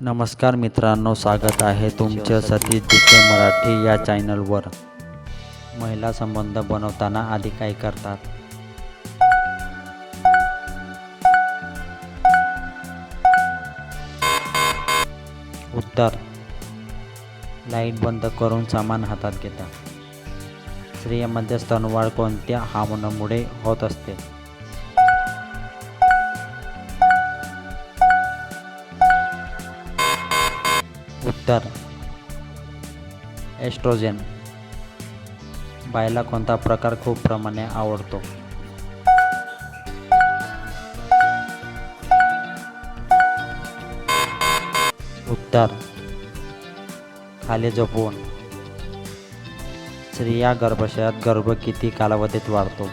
नमस्कार मित्रांनो स्वागत आहे तुमचं सतीश जिके मराठी या चॅनलवर. महिला संबंध बनवताना आधी काय करतात? उत्तर. लाइट बंद करून सामान हातात घेतात स्त्रियामध्ये स्तनवाढ कोणत्या हार्मोनमुळे होत असते? उत्तर एस्ट्रोजेन. बायला कोणता प्रकार खूप प्रमाणे आवडतो? उत्तर खाली जपून स्त्रिया गर्भाशयात गर्भ किती कालावधीत वाढतो?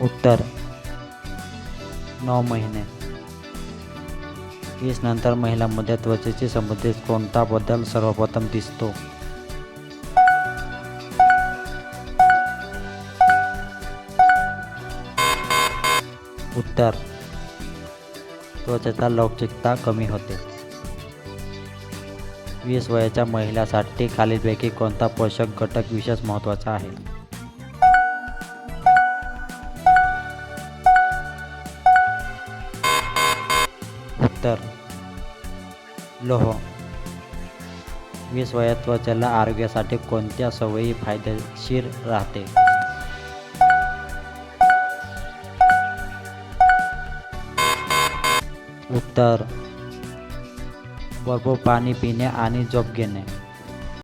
उत्तर नऊ महिने. वीस नंतर महिलांमध्ये त्वचेशी संबंधित कोणता बदल सर्वप्रथम दिसतो? उत्तर. त्वचेचा लवचिकता कमी होते. वीस वयाच्या महिलासाठी खालीलपैकी कोणता पोषक घटक विशेष महत्त्वाचा आहे? तर लोह. वीस वयात त्वचेला आरोग्यासाठी कोणत्या सवयी फायदेशीर राहते? उत्तर. भरपूर पाणी पिणे आणि झोप घेणे.